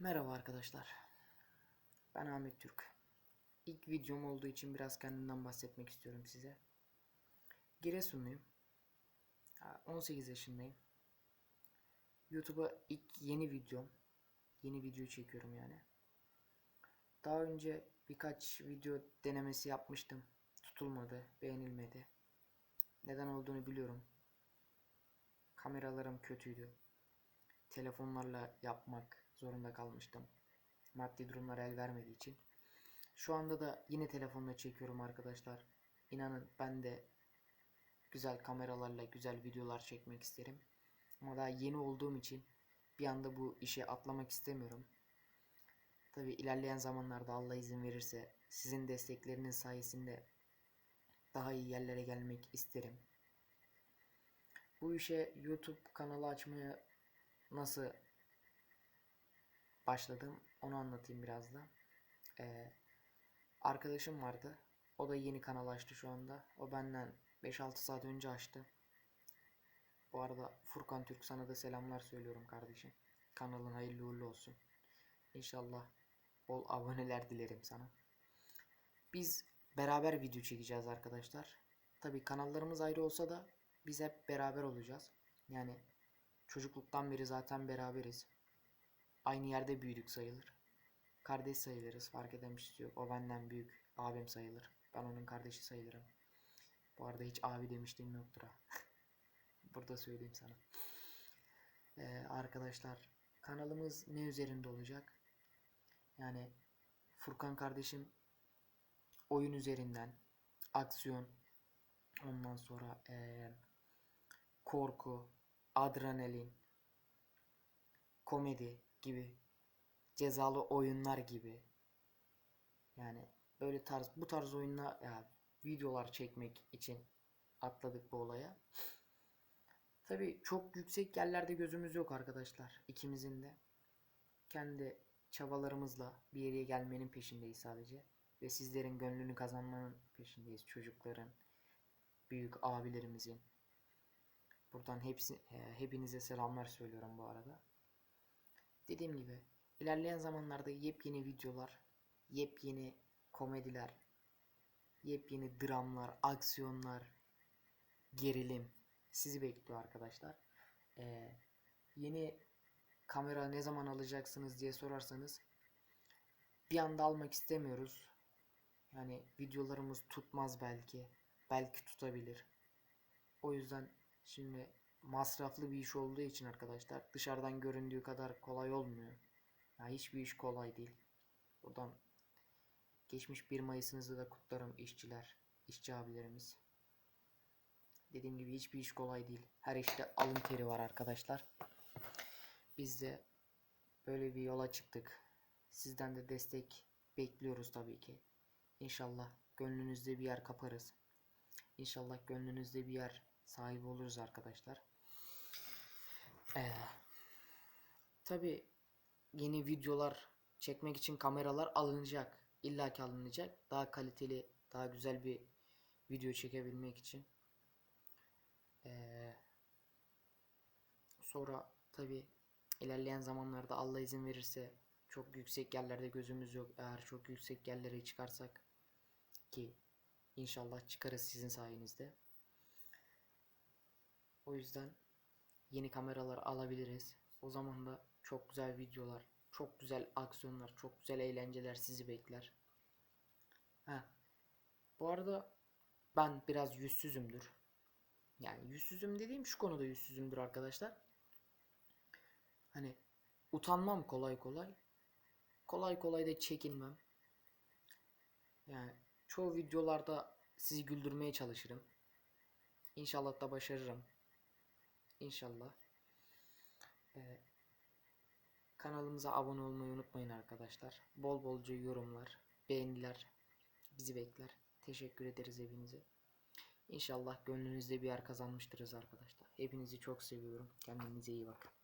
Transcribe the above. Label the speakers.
Speaker 1: Merhaba arkadaşlar. Ben Ahmet Türk. İlk videom olduğu için biraz kendimden bahsetmek istiyorum size. Giresunluyum. Ha, 18 yaşındayım. YouTube'a ilk yeni videom. Yeni video çekiyorum yani. Daha önce birkaç video denemesi yapmıştım. Tutulmadı, beğenilmedi. Neden olduğunu biliyorum. Kameralarım kötüydü telefonlarla yapmak zorunda kalmıştım. Maddi durumlar el vermediği için. Şu anda da yine telefonla çekiyorum arkadaşlar. İnanın ben de güzel kameralarla güzel videolar çekmek isterim. Ama daha yeni olduğum için bir anda bu işe atlamak istemiyorum. Tabi ilerleyen zamanlarda Allah izin verirse sizin destekleriniz sayesinde daha iyi yerlere gelmek isterim. Bu işe YouTube kanalı açmaya nasıl başladım onu anlatayım biraz da. Ee, arkadaşım vardı. O da yeni kanal açtı şu anda. O benden 5-6 saat önce açtı. Bu arada Furkan Türk sana da selamlar söylüyorum kardeşim. Kanalın hayırlı uğurlu olsun. İnşallah bol aboneler dilerim sana. Biz beraber video çekeceğiz arkadaşlar. Tabi kanallarımız ayrı olsa da biz hep beraber olacağız. Yani Çocukluktan beri zaten beraberiz. Aynı yerde büyüdük sayılır. Kardeş sayılırız fark şey yok. O benden büyük abim sayılır. Ben onun kardeşi sayılırım. Bu arada hiç abi demişliğim yoktur ha. Burada söyleyeyim sana. Ee, arkadaşlar kanalımız ne üzerinde olacak? Yani Furkan kardeşim oyun üzerinden aksiyon ondan sonra ee, korku adrenalin, komedi gibi, cezalı oyunlar gibi. Yani böyle tarz bu tarz oyunlar yani videolar çekmek için atladık bu olaya. Tabi çok yüksek yerlerde gözümüz yok arkadaşlar ikimizin de. Kendi çabalarımızla bir yere gelmenin peşindeyiz sadece. Ve sizlerin gönlünü kazanmanın peşindeyiz çocukların, büyük abilerimizin, Buradan hepsi, e, hepinize selamlar söylüyorum bu arada. Dediğim gibi ilerleyen zamanlarda yepyeni videolar, yepyeni komediler, yepyeni dramlar, aksiyonlar, gerilim sizi bekliyor arkadaşlar. Ee, yeni kamera ne zaman alacaksınız diye sorarsanız bir anda almak istemiyoruz. Yani videolarımız tutmaz belki. Belki tutabilir. O yüzden Şimdi masraflı bir iş olduğu için arkadaşlar dışarıdan göründüğü kadar kolay olmuyor. Yani hiçbir iş kolay değil. Buradan geçmiş 1 Mayıs'ınızı da kutlarım işçiler, işçi abilerimiz. Dediğim gibi hiçbir iş kolay değil. Her işte alın teri var arkadaşlar. Biz de böyle bir yola çıktık. Sizden de destek bekliyoruz tabii ki. İnşallah gönlünüzde bir yer kaparız. İnşallah gönlünüzde bir yer sahibi oluruz arkadaşlar. Ee, Tabi yeni videolar çekmek için kameralar alınacak. İlla ki alınacak. Daha kaliteli, daha güzel bir video çekebilmek için. Ee, sonra tabi ilerleyen zamanlarda Allah izin verirse çok yüksek yerlerde gözümüz yok. Eğer çok yüksek yerlere çıkarsak ki inşallah çıkarız sizin sayenizde. O yüzden yeni kameralar alabiliriz. O zaman da çok güzel videolar, çok güzel aksiyonlar, çok güzel eğlenceler sizi bekler. Ha. Bu arada ben biraz yüzsüzümdür. Yani yüzsüzüm dediğim şu konuda yüzsüzümdür arkadaşlar. Hani utanmam kolay kolay. Kolay kolay da çekinmem. Yani çoğu videolarda sizi güldürmeye çalışırım. İnşallah da başarırım. İnşallah. Ee, kanalımıza abone olmayı unutmayın arkadaşlar. Bol bolca yorumlar, beğeniler bizi bekler. Teşekkür ederiz hepinize. İnşallah gönlünüzde bir yer kazanmıştırız arkadaşlar. Hepinizi çok seviyorum. Kendinize iyi bakın.